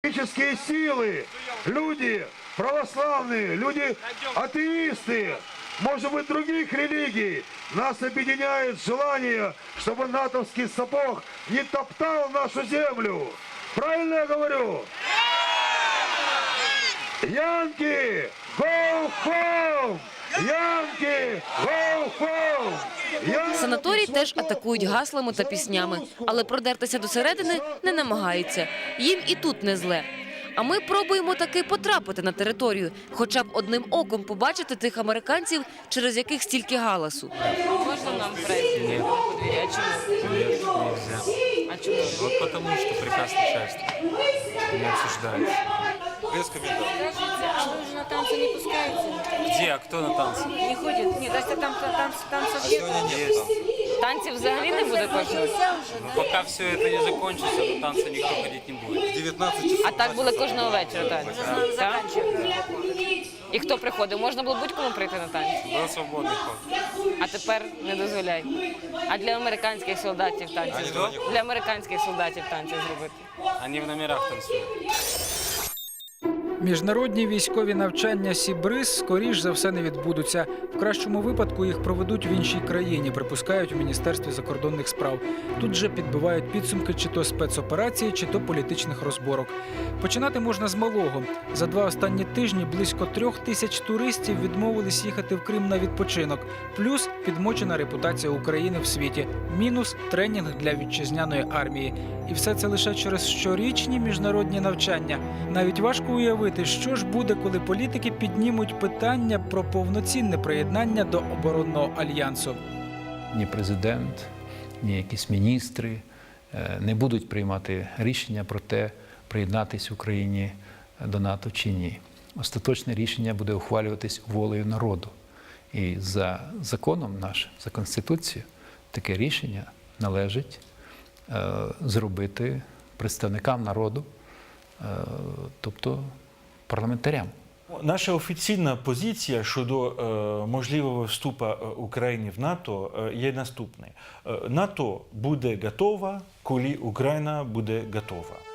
Политические силы, люди православные, люди атеисты, может быть, других религий, нас объединяет желание, чтобы натовский сапог не топтал нашу землю. Правильно я говорю? Янки, go home! Янки! Санаторій теж атакують гаслами та піснями, але продертися до середини не намагаються. Їм і тут не зле. А ми пробуємо таки потрапити на територію, хоча б одним оком побачити тих американців, через яких стільки галасу. Можна нам пройти? А чому? Нельзя. А чому? Вот потому что приказ начальства не обсуждается Без комментариев. А ви вже на танці не пускаються? Где, а кто на танцы? Не ходять? Ні, десь там танців Сегодня нет танцев. Танців взагалі не буде кожного. Но пока все это не закончится, на танцы никто ходить не будет. В 19 часов. А так були кожного вечора танці? Да. Так? І хто приходив? Можна було будь-кому прийти на танці? Был свободный ход. А тепер не дозволяй. А для американських солдатів танці Вони зробити? туди не Для американських солдатів танці зробити. Они в номерах танцуют. Міжнародні військові навчання Сібриз скоріш за все не відбудуться. В кращому випадку їх проведуть в іншій країні, припускають у міністерстві закордонних справ. Тут же підбивають підсумки чи то спецоперації, чи то політичних розборок. Починати можна з малого. За два останні тижні близько трьох тисяч туристів відмовились їхати в Крим на відпочинок. Плюс підмочена репутація України в світі. Мінус тренінг для вітчизняної армії. І все це лише через щорічні міжнародні навчання. Навіть важко уявити, що ж буде, коли політики піднімуть питання про повноцінне приєднання до оборонного альянсу. ні президент, ні якісь міністри е, не будуть приймати рішення про те, приєднатись Україні до НАТО чи ні. Остаточне рішення буде ухвалюватись волею народу. І за законом нашим, за Конституцією, таке рішення належить е, зробити представникам народу, е, тобто парламентарям. Наша офіційна позиція щодо е, можливого вступу е, України в НАТО е, є наступне: Е, НАТО буде готова, коли Україна буде готова.